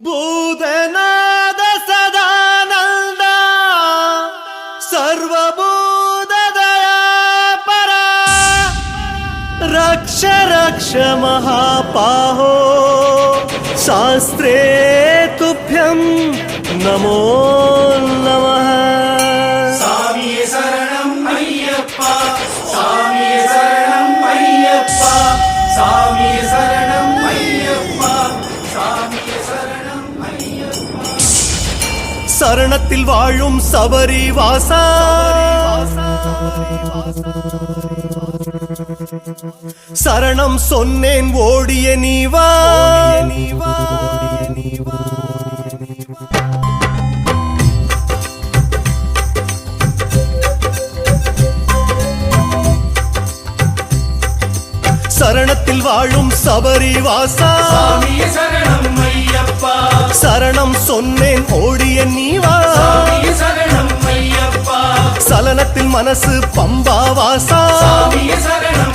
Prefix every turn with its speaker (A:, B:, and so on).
A: ಭೂತನಾದ ಸದಾನಂದ ಸರ್ವಭೂತದಯ ಪರ ರಕ್ಷ ರಕ್ಷ ಮಹಾಪಾಹೋ ಶಾಸ್ತ್ರೇ ತುಭ್ಯಂ ನಮೋ சரணத்தில் வாழும் சபரி வாசா. சரணம் சொன்னேன் ஓடிய நீவா. சரணத்தில் வாழும் சபரி வாசா.
B: சரணம் ஐயப்பா.
A: சரணம் ஓடிய நீவா? சலனத்தில் மனசு பம்பா வாசா
B: சாமியே சரணம்